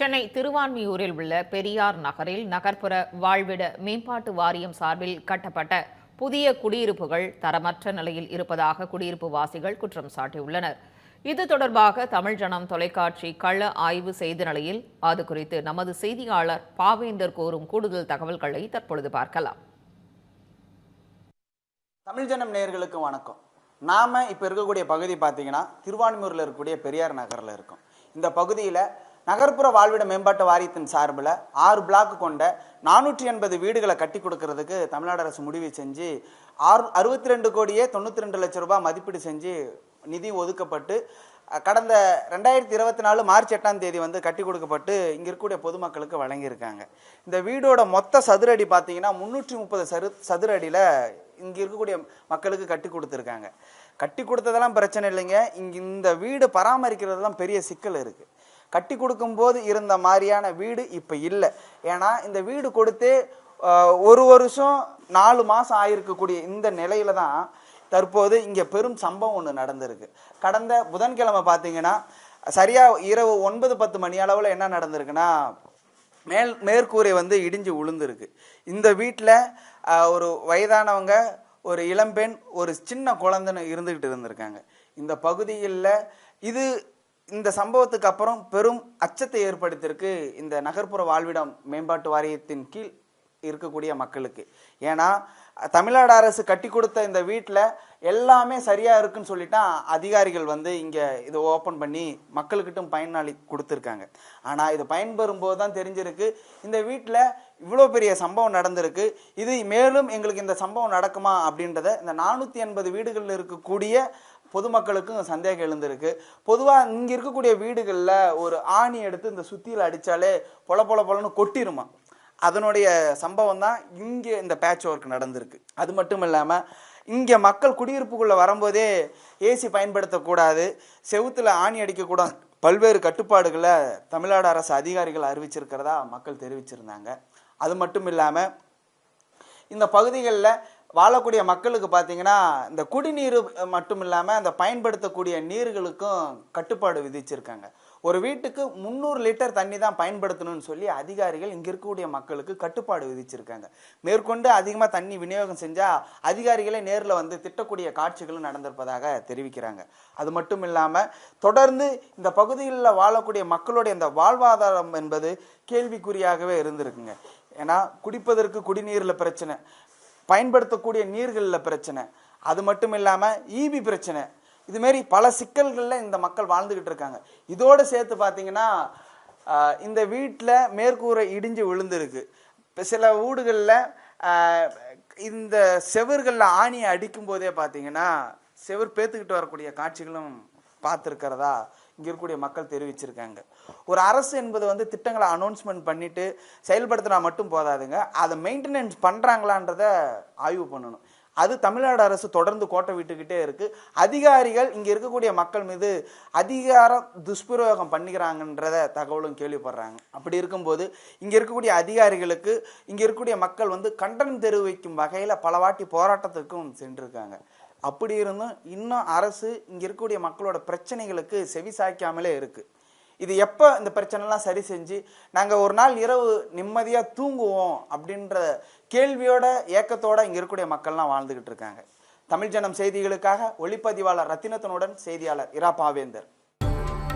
சென்னை திருவான்மியூரில் உள்ள பெரியார் நகரில் நகர்ப்புற வாழ்விட மேம்பாட்டு வாரியம் சார்பில் கட்டப்பட்ட புதிய குடியிருப்புகள் தரமற்ற நிலையில் இருப்பதாக குடியிருப்பு வாசிகள் குற்றம் சாட்டியுள்ளனர். இது தொடர்பாக தமிழ் ஜனம் தொலைக்காட்சி கள ஆய்வு செய்த நிலையில் அது குறித்து நமது செய்தியாளர் பாவேந்தர் கோரும் கூடுதல் தகவல்களை தற்பொழுது பார்க்கலாம். தமிழ் ஜனம் நேர்களுக்கு வணக்கம். நாம இப்போ இருக்கக்கூடிய பகுதி பார்த்தீங்கன்னா திருவான்மியூரில் இருக்கக்கூடிய பெரியார் நகரில் இருக்கும். இந்த பகுதியில் நகர்ப்புற வாழ்விட மேம்பாட்டு வாரியத்தின் சார்பில் ஆறு பிளாக் கொண்ட நானூற்றி எண்பது வீடுகளை கட்டி கொடுக்கறதுக்கு தமிழ்நாடு அரசு முடிவு செஞ்சு ஆறு அறுபத்தி ரெண்டு கோடியே தொண்ணூற்றி ரெண்டு லட்ச ரூபாய் மதிப்பீடு செஞ்சு நிதி ஒதுக்கப்பட்டு கடந்த ரெண்டாயிரத்தி இருபத்தி நாலு மார்ச் எட்டாம் தேதி வந்து கட்டி கொடுக்கப்பட்டு இங்கே இருக்கக்கூடிய பொதுமக்களுக்கு வழங்கியிருக்காங்க. இந்த வீடோட மொத்த சதுர அடி பார்த்தீங்கன்னா முந்நூற்றி முப்பது சரு சதுர அடியில் இங்கே இருக்கக்கூடிய மக்களுக்கு கட்டி கொடுத்துருக்காங்க. கட்டி கொடுத்ததெல்லாம் பிரச்சனை இல்லைங்க. இங்கே இந்த வீடு பராமரிக்கிறது தான் பெரிய சிக்கல் இருக்குது கட்டி கொடுக்கும்போது இருந்த மாதிரியான வீடு இப்போ இல்லை. ஏன்னா இந்த வீடு கொடுத்து ஒரு வருஷம் நாலு மாதம் ஆயிருக்கக்கூடிய இந்த நிலையில தான் தற்போது இங்கே பெரும் சம்பவம் ஒன்று நடந்திருக்கு. கடந்த புதன்கிழமை பார்த்தீங்கன்னா சரியாக இரவு ஒன்பது பத்து மணி அளவில் என்ன நடந்திருக்குன்னா மேல் மேற்கூரை வந்து இடிஞ்சு விழுந்திருக்கு இந்த வீட்டில் ஒரு வயதானவங்க ஒரு இளம்பெண் ஒரு சின்ன குழந்தைன்னு இருந்துக்கிட்டு இருந்திருக்காங்க. இந்த பகுதியில் இது இந்த சம்பவத்துக்கு அப்புறம் பெரும் அச்சத்தை ஏற்படுத்தியிருக்கு இந்த நகர்ப்புற வாழ்விடம் மேம்பாட்டு வாரியத்தின் கீழ் இருக்கக்கூடிய மக்களுக்கு. ஏன்னா தமிழ்நாடு அரசு கட்டி கொடுத்த இந்த வீட்டில் எல்லாமே சரியாக இருக்குன்னு சொல்லிட்டா அதிகாரிகள் வந்து இங்கே இதை ஓப்பன் பண்ணி மக்களுக்கிட்டும் பயனாளி கொடுத்துருக்காங்க. ஆனால் இது பயன்பெறும் போது தான் தெரிஞ்சிருக்கு இந்த வீட்டில் இவ்வளோ பெரிய சம்பவம் நடந்திருக்கு இது மேலும் எங்களுக்கு இந்த சம்பவம் நடக்குமா அப்படின்றத இந்த நானூற்றி எண்பது வீடுகளில் இருக்கக்கூடிய பொதுமக்களுக்கும் சந்தேகம் எழுந்திருக்கு. பொதுவாக இங்கே இருக்கக்கூடிய வீடுகளில் ஒரு ஆணி எடுத்து இந்த சுத்தியில் அடித்தாலே பொல பொல பொலன்னு கொட்டிருமா. அதனுடைய சம்பவம் தான் இங்கே இந்த பேட்ச் ஒர்க் நடந்திருக்கு. அது மட்டும் இல்லாமல் இங்கே மக்கள் குடியிருப்புக்குள்ளே வரும்போதே ஏசி பயன்படுத்தக்கூடாது செவுத்தில் ஆணி அடிக்கக்கூடாது பல்வேறு கட்டுப்பாடுகளை தமிழ்நாடு அரசு அதிகாரிகள் அறிவிச்சிருக்கிறதா மக்கள் தெரிவிச்சிருந்தாங்க. அது மட்டும் இல்லாமல் இந்த பகுதிகளில் வாழக்கூடிய மக்களுக்கு பார்த்தீங்கன்னா இந்த குடிநீர் மட்டும் இல்லாமல் அந்த பயன்படுத்தக்கூடிய நீர்களுக்கும் கட்டுப்பாடு விதிச்சிருக்காங்க. ஒரு வீட்டுக்கு முந்நூறு லிட்டர் தண்ணி தான் பயன்படுத்தணும்னு சொல்லி அதிகாரிகள் இங்கே இருக்கக்கூடிய மக்களுக்கு கட்டுப்பாடு விதிச்சிருக்காங்க. மேற்கொண்டு அதிகமாக தண்ணி விநியோகம் செஞ்சால் அதிகாரிகளே நேரில் வந்து திட்டக்கூடிய காட்சிகளும் நடந்திருப்பதாக தெரிவிக்கிறாங்க. அது மட்டும் இல்லாமல் தொடர்ந்து இந்த பகுதிகளில் வாழக்கூடிய மக்களுடைய இந்த வாழ்வாதாரம் என்பது கேள்விக்குறியாகவே இருந்திருக்குங்க. ஏன்னா குடிப்பதற்கு குடிநீரில் பிரச்சனை. பயன்படுத்தக்கூடிய நீர்களில் பிரச்சனை. அது மட்டும் இல்லாமல் ஈபி பிரச்சனை. இதுமாரி பல சிக்கல்களில் இந்த மக்கள் வாழ்ந்துக்கிட்டு இருக்காங்க. இதோடு சேர்த்து பார்த்தீங்கன்னா இந்த வீட்டில் மேற்கூரை இடிஞ்சு விழுந்திருக்கு. இப்போ சில வீடுகளில் இந்த செவர்களில் ஆணியை அடிக்கும் போதே பார்த்தீங்கன்னா செவர் பேத்துக்கிட்டு வரக்கூடிய காட்சிகளும் பார்த்துருக்கிறதா இங்கே இருக்கக்கூடிய மக்கள் தெரிவிச்சிருக்காங்க. ஒரு அரசு என்பது வந்து திட்டங்களை அனௌன்ஸ்மெண்ட் பண்ணிட்டு செயல்படுத்தினா மட்டும் போதாதுங்க. அதை மெயின்டெனன்ஸ் பண்ணுறாங்களான்றத ஆய்வு பண்ணணும். அது தமிழ்நாடு அரசு தொடர்ந்து கோட்டை விட்டுக்கிட்டே இருக்குது அதிகாரிகள் இங்கே இருக்கக்கூடிய மக்கள் மீது அதிகாரம் துஷ்பிரயோகம் பண்ணிக்கிறாங்கன்றத தகவலும் கேள்விப்படுறாங்க. அப்படி இருக்கும்போது இங்கே இருக்கக்கூடிய அதிகாரிகளுக்கு இங்கே இருக்கக்கூடிய மக்கள் வந்து கண்டனம் தெரிவிக்கும் வகையில் பலவாட்டி போராட்டத்துக்கும் சென்றிருக்காங்க. அப்படி இருந்தும் இன்னும் அரசு இங்கே இருக்கக்கூடிய மக்களோட பிரச்சனைகளுக்கு செவி சாய்க்காமலே இருக்குது இது எப்போ இந்த பிரச்சனைலாம் சரி செஞ்சு நாங்கள் ஒரு நாள் இரவு நிம்மதியாக தூங்குவோம் அப்படின்ற கேள்வியோட ஏக்கத்தோட இங்கே இருக்கக்கூடிய மக்கள்லாம் வாழ்ந்துக்கிட்டு இருக்காங்க. தமிழ் ஜனம் செய்திகளுக்காக ஒளிப்பதிவாளர் ரத்தினத்தனுடன் செய்தியாளர் இரா பாவேந்தர்.